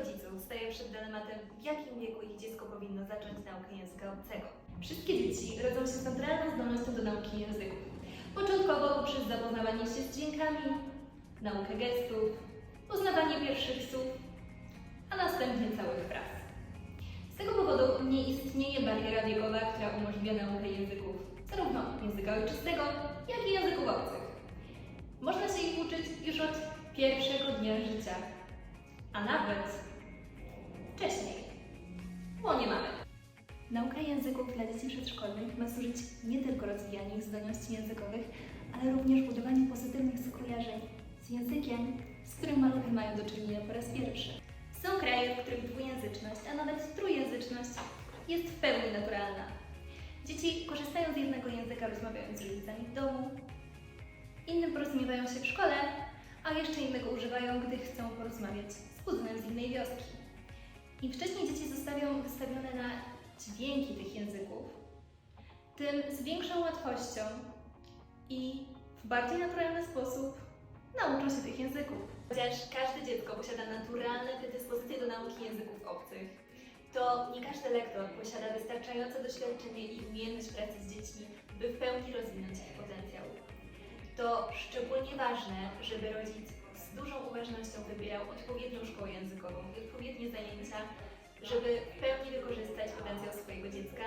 rodziców staje przed dylematem, w jakim wieku ich dziecko powinno zacząć naukę języka obcego. Wszystkie dzieci rodzą się z naturalną zdolnością do nauki języków. Początkowo poprzez zapoznawanie się z dźwiękami, naukę gestów, poznawanie pierwszych słów, a następnie całych fraz. Z tego powodu nie istnieje bariera wiekowa, która umożliwia naukę języków, zarówno języka ojczystego, jak i języków obcych. Można się ich uczyć już od pierwszego dnia życia, a nawet Nauka języków dla dzieci przedszkolnych ma służyć nie tylko rozwijaniu ich zdolności językowych, ale również budowaniu pozytywnych skojarzeń z językiem, z którym maluchy mają do czynienia po raz pierwszy. Są kraje, w których dwujęzyczność, a nawet trójjęzyczność jest w pełni naturalna. Dzieci korzystają z jednego języka rozmawiając z rodzicami w domu, innym porozumiewają się w szkole, a jeszcze innego używają, gdy chcą porozmawiać z kuzynem z innej wioski. Im wcześniej dzieci na dźwięki tych języków, tym z większą łatwością i w bardziej naturalny sposób nauczą się tych języków. Chociaż każde dziecko posiada naturalne predyspozycje do nauki języków obcych, to nie każdy lektor posiada wystarczające doświadczenie i umiejętność pracy z dziećmi, by w pełni rozwinąć ich potencjał. To szczególnie ważne, żeby rodzic z dużą uważnością wybierał odpowiednią szkołę językową i odpowiednie zajęcia, żeby w pełni